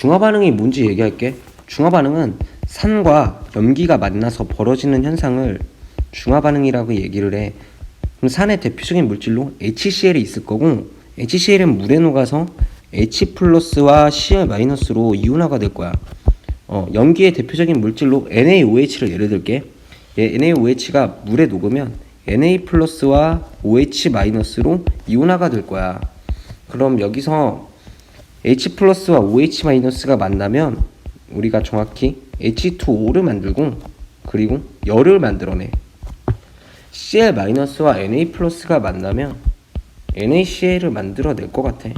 중화 반응이 뭔지 얘기할게. 중화 반응은 산과 염기가 만나서 벌어지는 현상을 중화 반응이라고 얘기를 해. 그럼 산의 대표적인 물질로 HCl이 있을 거고 HCl은 물에 녹아서 H 플러스와 Cl 마이너스로 이온화가 될 거야. 어, 염기의 대표적인 물질로 NaOH를 예를 들게. 얘 NaOH가 물에 녹으면 Na 플러스와 OH 마이너스로 이온화가 될 거야. 그럼 여기서 H 플러스와 OH 마이너스가 만나면 우리가 정확히 H2O를 만들고 그리고 열을 만들어내. Cl 마이너스와 Na 플러스가 만나면 NaCl을 만들어낼 것 같아.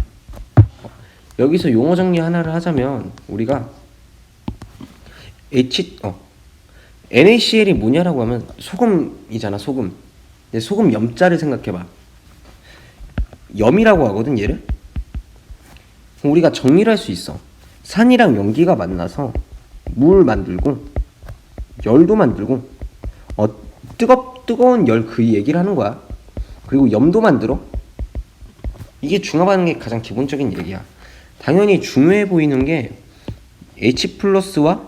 여기서 용어 정리 하나를 하자면 우리가 H 어 NaCl이 뭐냐라고 하면 소금이잖아 소금. 소금 염자를 생각해봐. 염이라고 하거든 얘를. 우리가 정리를 할 수 있어. 산이랑 연기가 만나서 물 만들고 열도 만들고 어 뜨겁 뜨거운 열 그 얘기를 하는 거야. 그리고 염도 만들어. 이게 중화 반응의 가장 기본적인 얘기야. 당연히 중요해 보이는 게 H 플러스와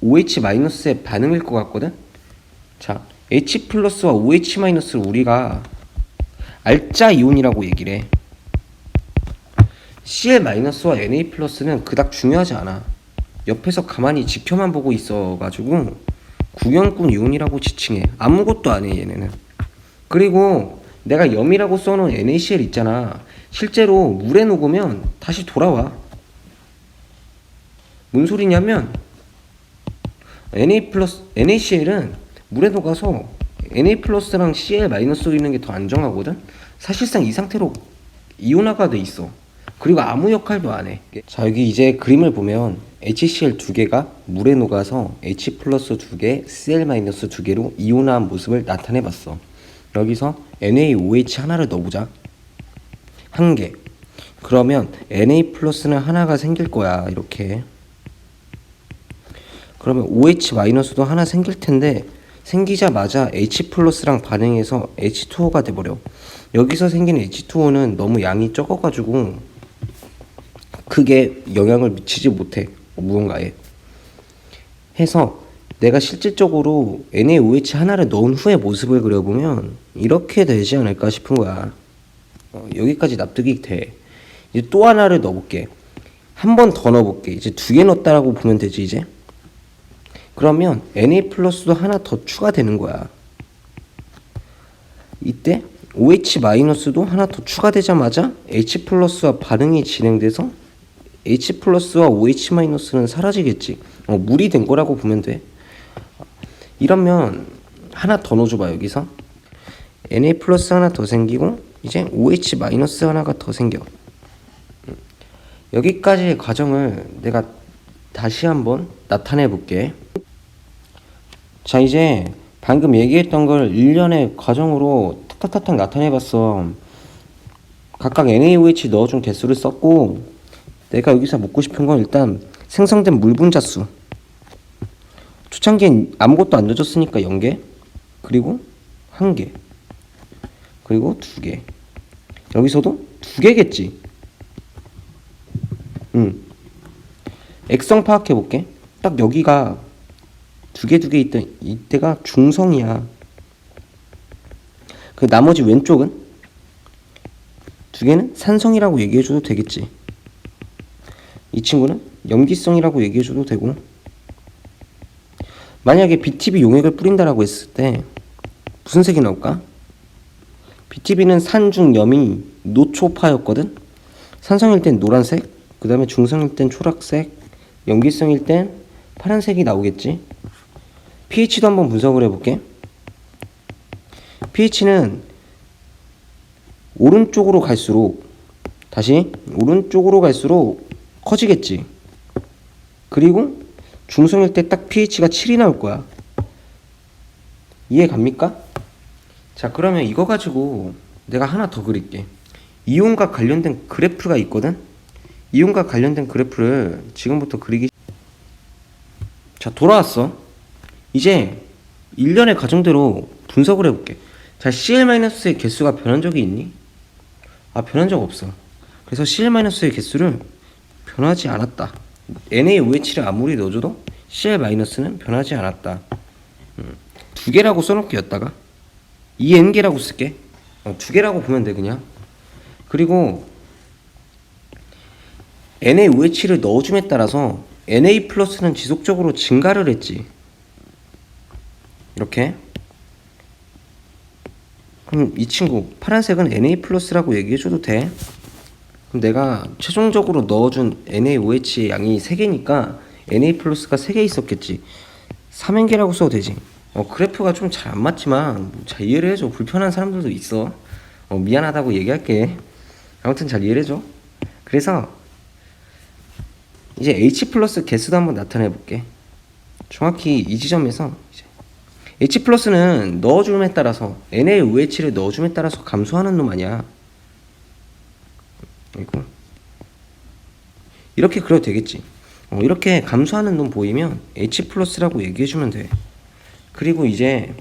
OH 마이너스의 반응일 것 같거든. 자, H 플러스와 OH 마이너스를 우리가 알짜 이온이라고 얘기를 해. Cl 마이너스와 Na 플러스는 그닥 중요하지 않아. 옆에서 가만히 지켜만 보고 있어가지고 구경꾼 이온이라고 지칭해. 아무것도 안 해 얘네는. 그리고 내가 염이라고 써놓은 NaCl 있잖아. 실제로 물에 녹으면 다시 돌아와. 뭔 소리냐면 Na NaCl은 물에 녹아서 Na 플러스랑 Cl 마이너스로 있는 게 더 안정하거든. 사실상 이 상태로 이온화가 돼 있어. 그리고 아무 역할도 안 해. 자 여기 이제 그림을 보면 HCl 두 개가 물에 녹아서 H 플러스 두 개, Cl 마이너스 두 개로 이온화한 모습을 나타내 봤어. 여기서 NaOH 하나를 넣어보자. 한 개. 그러면 Na 플러스는 하나가 생길 거야. 이렇게. 그러면 OH 마이너스도 하나 생길 텐데 생기자마자 H 플러스랑 반응해서 H2O가 돼버려. 여기서 생긴 H2O는 너무 양이 적어가지고 크게 영향을 미치지 못해 무언가에. 해서 내가 실질적으로 NaOH 하나를 넣은 후의 모습을 그려보면 이렇게 되지 않을까 싶은 거야. 어, 여기까지 납득이 돼. 이제 또 하나를 넣어볼게. 한 번 더 넣어볼게. 이제 두 개 넣었다라고 보면 되지 이제. 그러면 Na 플러스도 하나 더 추가되는 거야. 이때 OH 마이너스도 하나 더 추가되자마자 H 플러스와 반응이 진행돼서 H 플러스와 OH 마이너스는 사라지겠지. 어, 물이 된 거라고 보면 돼. 이러면 하나 더 넣어줘봐 여기서 Na 플러스 하나 더 생기고 이제 OH 마이너스 하나가 더 생겨. 음. 여기까지의 과정을 내가 다시 한번 나타내 볼게. 자 이제 방금 얘기했던 걸 일련의 과정으로 탁탁탁탁 나타내 봤어. 각각 NaOH 넣어준 개수를 썼고 내가 여기서 묻고 싶은 건 일단 생성된 물 분자 수. 초창기엔 아무것도 안 넣어줬으니까 0개 그리고 1개 그리고 2개. 여기서도 2개겠지. 응. 액성 파악해 볼게. 딱 여기가 두 개 두 개 있던 이때가 중성이야. 그 나머지 왼쪽은 두 개는 산성이라고 얘기해 줘도 되겠지 이 친구는 염기성이라고 얘기해줘도 되고 만약에 BTB 용액을 뿌린다라고 했을 때 무슨 색이 나올까? BTB는 산중염이 노초파였거든. 산성일 땐 노란색, 그 다음에 중성일 땐 초록색, 염기성일 땐 파란색이 나오겠지. pH도 한번 분석을 해볼게. pH는 오른쪽으로 갈수록 다시 오른쪽으로 갈수록 커지겠지. 그리고 중성일 때 딱 pH가 7이 나올 거야. 이해 갑니까? 자, 그러면 이거 가지고 내가 하나 더 그릴게. 이온과 관련된 그래프가 있거든? 이온과 관련된 그래프를 지금부터 그리기. 자, 돌아왔어. 이제 일련의 과정대로 분석을 해볼게. 자, CL-의 개수가 변한 적이 있니? 아, 변한 적 없어. 그래서 CL-의 개수를 변하지 않았다. NaOH를 아무리 넣어줘도 Cl-는 변하지 않았다. 음, 두 개라고 써놓게 였다가 이 N개라고 쓸게. 어, 두 개라고 보면 돼 그냥. 그리고 NaOH를 넣어줌에 따라서 Na 플러스는 지속적으로 증가를 했지. 이렇게. 그럼 이 친구 파란색은 Na 플러스라고 얘기해줘도 돼. 그럼 내가 최종적으로 넣어준 NaOH의 양이 3개니까 Na 플러스가 3개 있었겠지. 3N개라고 써도 되지. 어, 그래프가 좀 잘 안 맞지만 뭐 잘 이해를 해줘. 불편한 사람들도 있어. 어, 미안하다고 얘기할게. 아무튼 잘 이해를 해줘. 그래서 이제 H 플러스 개수도 한번 나타내 볼게. 정확히 이 지점에서 H 플러스는 넣어줌에 따라서 NaOH를 넣어줌에 따라서 감소하는 놈 아니야. 이거 이렇게 그려도 되겠지. 어, 이렇게 감소하는 놈 보이면 H 플러스라고 얘기해주면 돼. 그리고 이제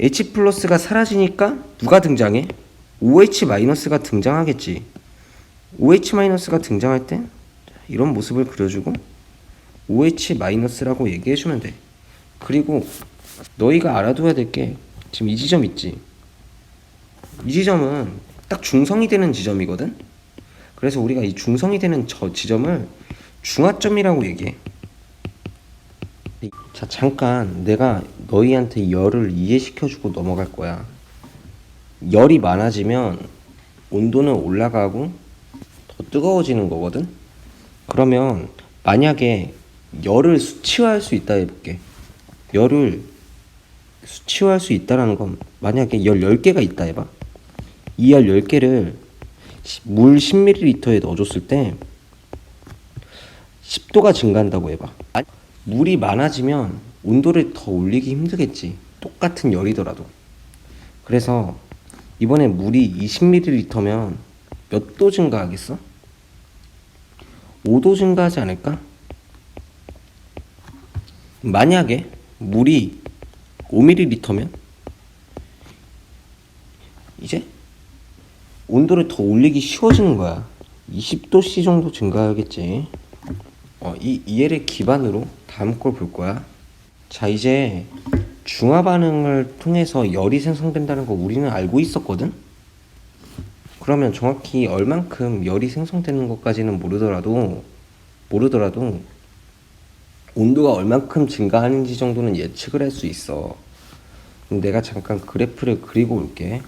H 플러스가 사라지니까 누가 등장해? OH 마이너스가 등장하겠지. OH 마이너스가 등장할 때 이런 모습을 그려주고 OH 마이너스라고 얘기해주면 돼. 그리고 너희가 알아둬야 될 게 지금 이 지점 있지. 이 지점은 딱 중성이 되는 지점이거든. 그래서 우리가 이 중성이 되는 저 지점을 중화점이라고 얘기해. 자 잠깐 내가 너희한테 열을 이해시켜주고 넘어갈 거야. 열이 많아지면 온도는 올라가고 더 뜨거워지는 거거든. 그러면 만약에 열을 수치화할 수 있다 해볼게. 열을 수치화할 수 있다라는 건 만약에 열 10개가 있다 해봐. 이열 10개를 물 10ml에 넣어줬을 때 10도가 증가한다고 해봐. 물이 많아지면 온도를 더 올리기 힘들겠지. 똑같은 열이더라도. 그래서 이번에 물이 20ml면 몇 도 증가하겠어? 5도 증가하지 않을까? 만약에 물이 5ml면 이제 온도를 더 올리기 쉬워지는 거야. 20도씨 정도 증가하겠지. 어, 이 이해를 기반으로 다음 걸 볼 거야. 자, 이제 중화 반응을 통해서 열이 생성된다는 거 우리는 알고 있었거든. 그러면 정확히 얼만큼 열이 생성되는 것까지는 모르더라도 모르더라도 온도가 얼만큼 증가하는지 정도는 예측을 할 수 있어. 내가 잠깐 그래프를 그리고 올게.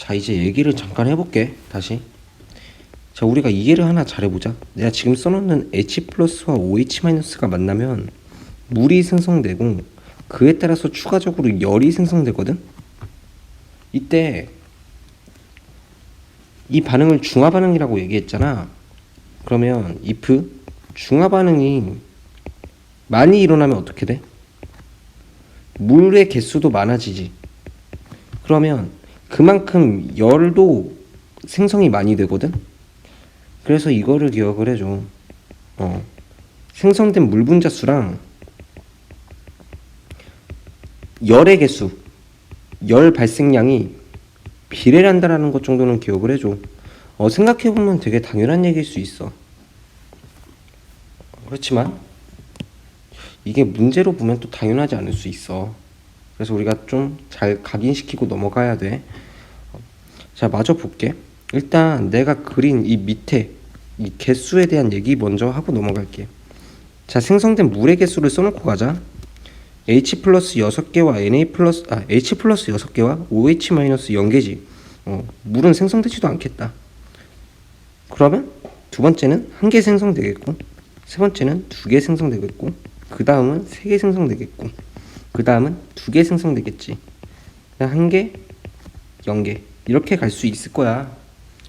자, 이제 얘기를 잠깐 해볼게. 다시. 자, 우리가 이해를 하나 잘해보자. 내가 지금 써놓는 H 플러스와 OH 마이너스가 만나면 물이 생성되고 그에 따라서 추가적으로 열이 생성되거든. 이때 이 반응을 중화 반응이라고 얘기했잖아. 그러면 if 중화 반응이 많이 일어나면 어떻게 돼? 물의 개수도 많아지지. 그러면 그만큼 열도 생성이 많이 되거든. 그래서 이거를 기억을 해줘. 어. 생성된 물 분자 수랑 열의 개수, 열 발생량이 비례한다라는 것 정도는 기억을 해줘. 어, 생각해보면 되게 당연한 얘기일 수 있어. 그렇지만 이게 문제로 보면 또 당연하지 않을 수 있어. 그래서 우리가 좀 잘 각인시키고 넘어가야 돼. 자, 마저 볼게. 일단 내가 그린 이 밑에 이 개수에 대한 얘기 먼저 하고 넘어갈게. 자, 생성된 물의 개수를 써놓고 가자. H 플러스 6개와 Na 플러스 아 H 플러스 6개와 OH 마이너스 0개지. 어, 물은 생성되지도 않겠다. 그러면 두 번째는 한 개 생성되겠고, 세 번째는 두 개 생성되겠고, 그 다음은 세 개 생성되겠고, 그 다음은 두 개 생성되겠지. 한 개, 0개 이렇게 갈 수 있을 거야.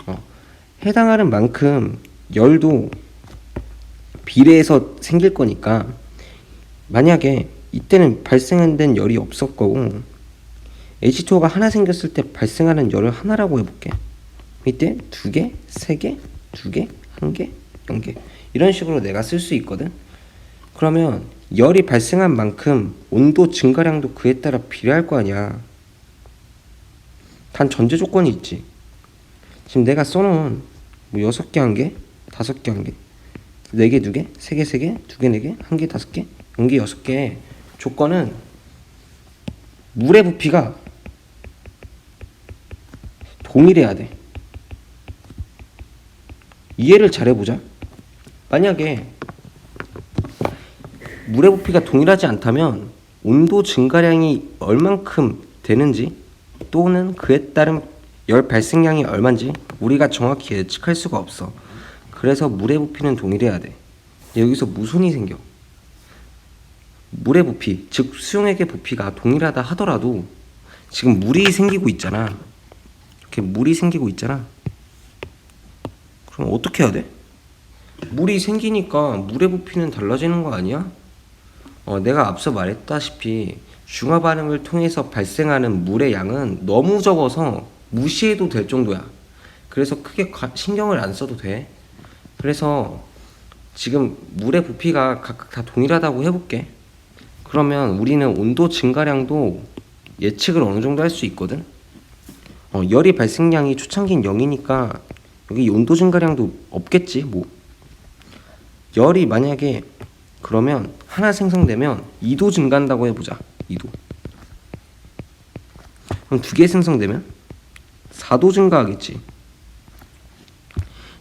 어, 해당하는 만큼 열도 비례해서 생길 거니까 만약에 이때는 발생된 열이 없을 거고 H2O가 하나 생겼을 때 발생하는 열을 하나라고 해볼게. 이때 두 개, 세 개, 두 개, 한 개, 영 개. 이런 식으로 내가 쓸 수 있거든. 그러면 열이 발생한 만큼 온도 증가량도 그에 따라 비례할 거 아니야. 단 전제 조건이 있지. 지금 내가 써놓은 뭐 여섯 개 한 개, 다섯 개 한 개, 네 개, 두 개, 세 개, 세 개, 두 개, 네 개, 한 개, 다섯 개, 연기 여섯 개. 조건은 물의 부피가 동일해야 돼. 이해를 잘해보자. 만약에 물의 부피가 동일하지 않다면 온도 증가량이 얼만큼 되는지 또는 그에 따른 열 발생량이 얼마인지 우리가 정확히 예측할 수가 없어. 그래서 물의 부피는 동일해야 돼. 여기서 무손이 생겨. 물의 부피, 즉 수용액의 부피가 동일하다 하더라도 지금 물이 생기고 있잖아. 이렇게 물이 생기고 있잖아. 그럼 어떻게 해야 돼? 물이 생기니까 물의 부피는 달라지는 거 아니야? 어, 내가 앞서 말했다시피 중화 반응을 통해서 발생하는 물의 양은 너무 적어서 무시해도 될 정도야. 그래서 크게 과- 신경을 안 써도 돼. 그래서 지금 물의 부피가 각각 다 동일하다고 해볼게. 그러면 우리는 온도 증가량도 예측을 어느 정도 할 수 있거든. 어, 열이 발생량이 초창기는 0이니까 여기 온도 증가량도 없겠지 뭐. 열이 만약에 그러면 하나 생성되면 2도 증가한다고 해보자. 2도. 그럼 두 개 생성되면 4도 증가하겠지.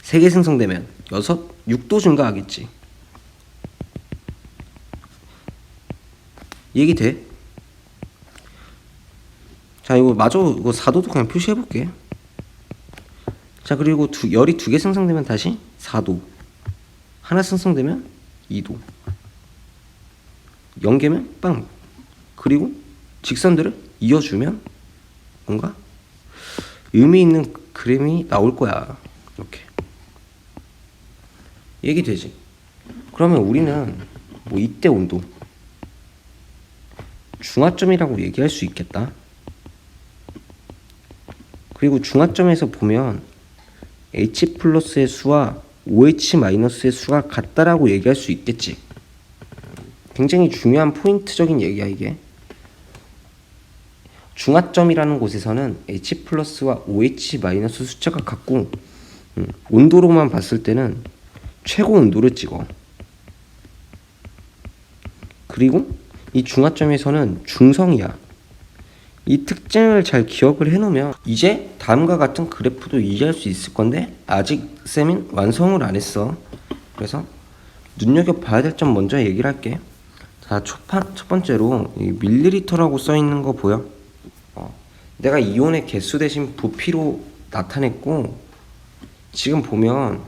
세 개 생성되면 6, 6도 증가하겠지. 얘기 돼? 자, 이거 마저 이거 4도도 그냥 표시해 볼게. 자, 그리고 두, 열이 두 개 생성되면 다시 4도. 하나 생성되면 2도. 0개면 빵. 그리고 직선들을 이어주면 뭔가 의미 있는 그림이 나올 거야. 이렇게. 얘기 되지. 그러면 우리는 뭐 이때 온도 중화점이라고 얘기할 수 있겠다. 그리고 중화점에서 보면 H 플러스의 수와 OH 마이너스의 수가 같다라고 얘기할 수 있겠지. 굉장히 중요한 포인트적인 얘기야 이게. 중화점이라는 곳에서는 H 플러스와 OH 마이너스 숫자가 같고 음, 온도로만 봤을 때는 최고 온도를 찍어. 그리고 이 중화점에서는 중성이야. 이 특징을 잘 기억을 해놓으면 이제 다음과 같은 그래프도 이해할 수 있을 건데 아직 쌤은 완성을 안 했어. 그래서 눈여겨 봐야 될 점 먼저 얘기를 할게. 자, 첫, 판- 첫 번째로 이 밀리리터라고 써 있는 거 보여? 어, 내가 이온의 개수 대신 부피로 나타냈고 지금 보면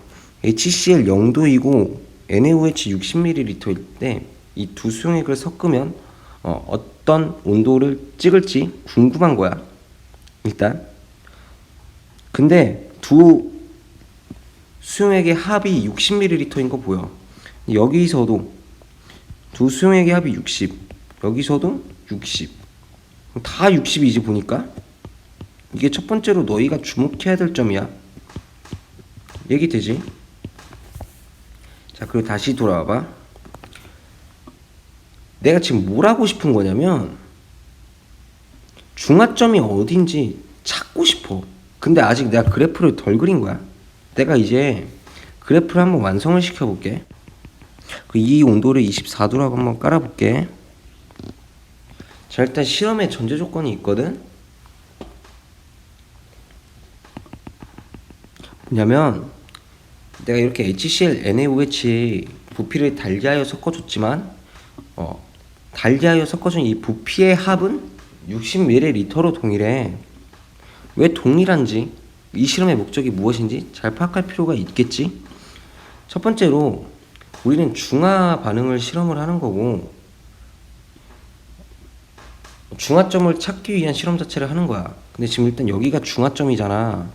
HCl 0도이고 NaOH 60ml일 때 이 두 수용액을 섞으면 어, 어떤 온도를 찍을지 궁금한 거야. 일단. 근데 두 수용액의 합이 60ml인 거 보여. 여기서도 두 수용액의 합이 60. 여기서도 60. 다 60이지 보니까. 이게 첫 번째로 너희가 주목해야 될 점이야. 얘기 되지? 자, 그리고 다시 돌아와 봐. 내가 지금 뭘 하고 싶은 거냐면 중화점이 어딘지 찾고 싶어. 근데 아직 내가 그래프를 덜 그린 거야. 내가 이제 그래프를 한번 완성을 시켜볼게. 그 이 온도를 24도라고 한번 깔아볼게. 자, 일단 실험에 전제 조건이 있거든. 뭐냐면 내가 이렇게 HCl, NaOH 부피를 달리하여 섞어줬지만 어, 달리하여 섞어준 이 부피의 합은 60ml로 동일해. 왜 동일한지 이 실험의 목적이 무엇인지 잘 파악할 필요가 있겠지. 첫 번째로 우리는 중화 반응을 실험을 하는 거고 중화점을 찾기 위한 실험 자체를 하는 거야. 근데 지금 일단 여기가 중화점이잖아.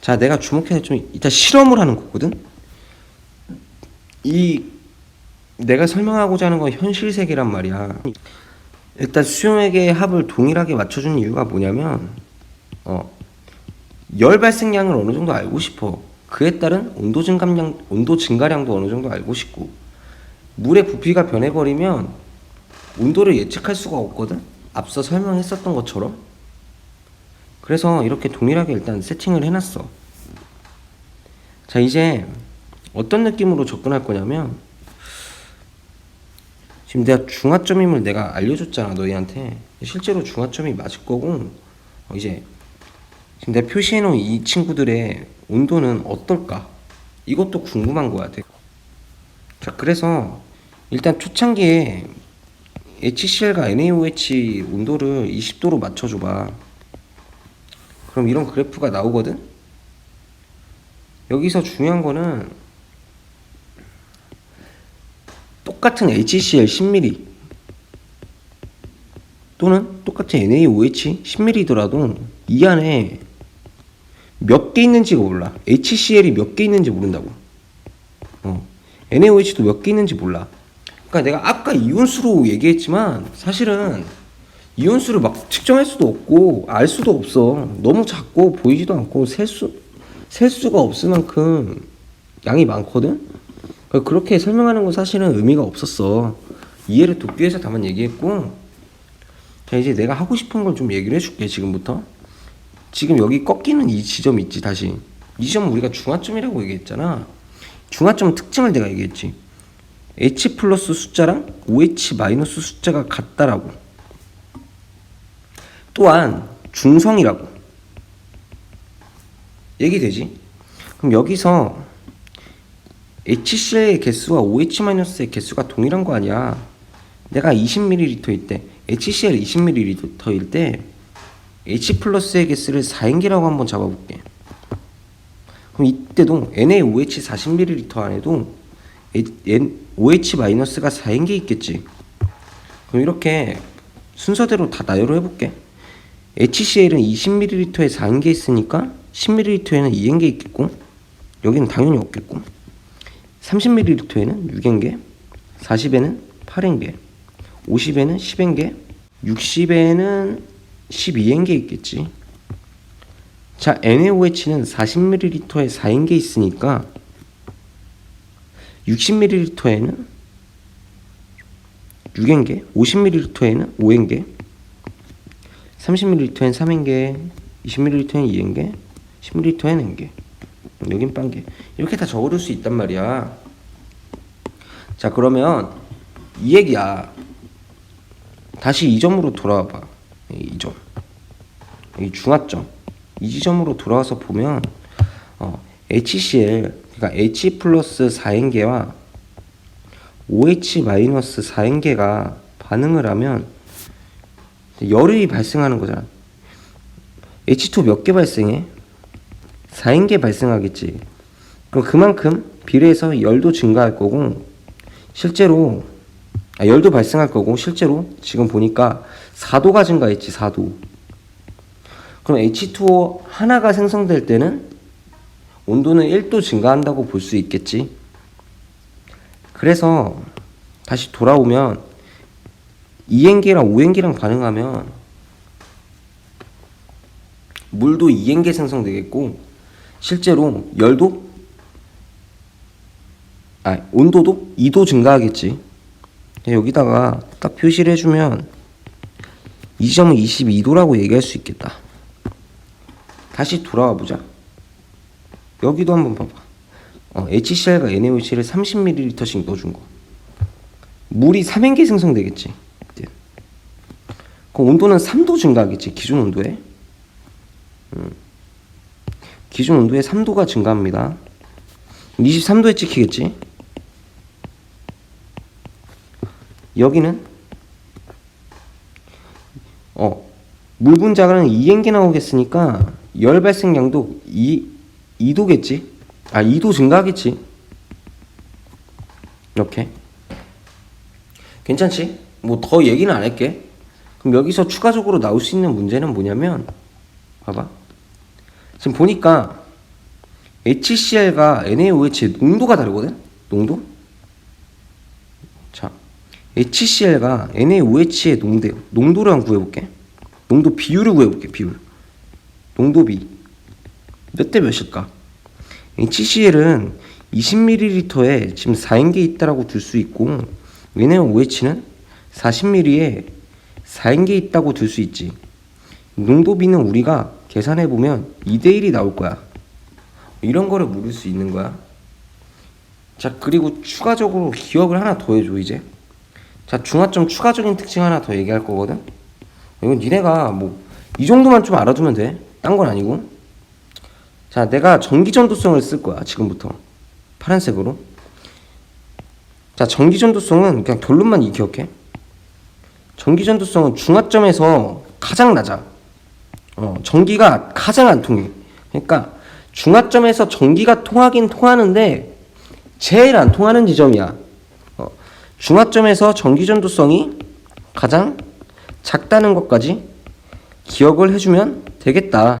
자, 내가 주목해야 될 점이 일단 실험을 하는 거거든. 이 내가 설명하고자 하는 건 현실 세계란 말이야. 일단 수용액의 합을 동일하게 맞춰준 이유가 뭐냐면, 어, 열 발생량을 어느 정도 알고 싶어. 그에 따른 온도 증감량, 온도 증가량도 어느 정도 알고 싶고, 물의 부피가 변해버리면 온도를 예측할 수가 없거든. 앞서 설명했었던 것처럼. 그래서 이렇게 동일하게 일단 세팅을 해놨어. 자, 이제 어떤 느낌으로 접근할 거냐면 지금 내가 중화점임을 내가 알려줬잖아 너희한테 실제로 중화점이 맞을 거고 어, 이제 지금 내가 표시해놓은 이 친구들의 온도는 어떨까? 이것도 궁금한 거야 돼. 자 그래서 일단 초창기에 HCl과 NaOH 온도를 20도로 맞춰줘봐. 그럼 이런 그래프가 나오거든? 여기서 중요한 거는 똑같은 HCl 10ml 또는 똑같은 NaOH 10ml더라도 이 안에 몇 개 있는지가 몰라. HCl이 몇 개 있는지 모른다고. 어. NaOH도 몇 개 있는지 몰라. 그러니까 내가 아까 이온수로 얘기했지만 사실은 이온수를 막 측정할 수도 없고 알 수도 없어. 너무 작고 보이지도 않고 셀 수, 셀 수가 없을 만큼 양이 많거든? 그러니까 그렇게 설명하는 건 사실은 의미가 없었어. 이해를 돕기 위해서 다만 얘기했고, 자, 이제 내가 하고 싶은 걸 좀 얘기를 해줄게, 지금부터. 지금 여기 꺾이는 이 지점 있지, 다시. 이 지점은 우리가 중화점이라고 얘기했잖아. 중화점 특징을 내가 얘기했지. H 플러스 숫자랑 OH 마이너스 숫자가 같다라고. 또한 중성이라고. 얘기되지? 그럼 여기서 HCl의 개수와 OH-의 개수가 동일한 거 아니야. 내가 20ml일 때, HCl 20ml일 때, H 플러스의 개수를 4인계라고 한번 잡아볼게. 그럼 이때도 NaOH 40ml 안에도 OH-가 4인계 있겠지. 그럼 이렇게 순서대로 다 나열을 해볼게. HCl은 20ml에 4인계 있으니까 10ml에는 2인계 있겠고, 여기는 당연히 없겠고. 30ml에는 6인계, 40에는 8인계, 50에는 10인계, 60에는 12인계 있겠지. 자, NaOH는 40ml에 4인계 있으니까 60ml에는 6인계, 50ml에는 5인계, 30ml에는 3인계, 20ml에는 2인계, 10ml에는 N계. 여긴 빵개 이렇게 다 적어둘 수 있단 말이야 자 그러면 이 얘기야 다시 이 점으로 돌아와 봐 이 점 이 중화점 이 지점으로 돌아와서 보면 어, HCl 그러니까 H 플러스 4인계와 OH 마이너스 4인계가 반응을 하면 열이 발생하는 거잖아 H2 몇 개 발생해? 4인계 발생하겠지. 그럼 그만큼 비례해서 열도 증가할 거고 실제로 아, 열도 발생할 거고 실제로 지금 보니까 4도가 증가했지 4도. 그럼 H2O 하나가 생성될 때는 온도는 1도 증가한다고 볼 수 있겠지. 그래서 다시 돌아오면 2행계랑 5행계랑 반응하면 물도 2행계 생성되겠고 실제로 열도 아 온도도 2도 증가하겠지. 여기다가 딱 표시를 해주면 이 점은 22도라고 얘기할 수 있겠다. 다시 돌아와 보자. 여기도 한번 봐봐. 어, HCl과 NaOH를 30ml씩 넣어준 거. 물이 3행계 생성되겠지. 그럼 온도는 3도 증가하겠지. 기준 온도에. 음. 기준 온도의 3도가 증가합니다. 23도에 찍히겠지? 여기는 어, 물 분자가는 2행기 나오겠으니까 열 발생량도 2, 2도겠지? 아, 2도 증가하겠지? 이렇게. 괜찮지? 뭐 더 얘기는 안 할게. 그럼 여기서 추가적으로 나올 수 있는 문제는 뭐냐면, 봐봐. 지금 보니까 HCl과 NaOH의 농도가 다르거든? 농도? 자, HCl과 NaOH의 농도, 농도를 한번 구해볼게. 농도 비율을 구해볼게, 비율. 농도 비. 몇 대 몇일까? HCl은 20ml에 지금 4인계 있다라고 둘수 있고, NaOH는 40ml에 4인계 있다고 둘수 있지. 농도 비는 우리가 계산해 보면 2대 1이 나올 거야. 이런 거를 물을 수 있는 거야. 자 그리고 추가적으로 기억을 하나 더 해줘 이제 자 중화점 추가적인 특징 하나 더 얘기할 거거든? 이건 니네가 뭐 이 정도만 좀 알아두면 돼 딴 건 아니고. 자 내가 전기 전도성을 쓸 거야 지금부터. 파란색으로. 자 전기 전도성은 그냥 결론만 이 기억해. 전기 전도성은 중화점에서 가장 낮아. 어, 전기가 가장 안 통해. 그러니까 중화점에서 전기가 통하긴 통하는데 제일 안 통하는 지점이야. 어, 중화점에서 전기전도성이 가장 작다는 것까지 기억을 해주면 되겠다.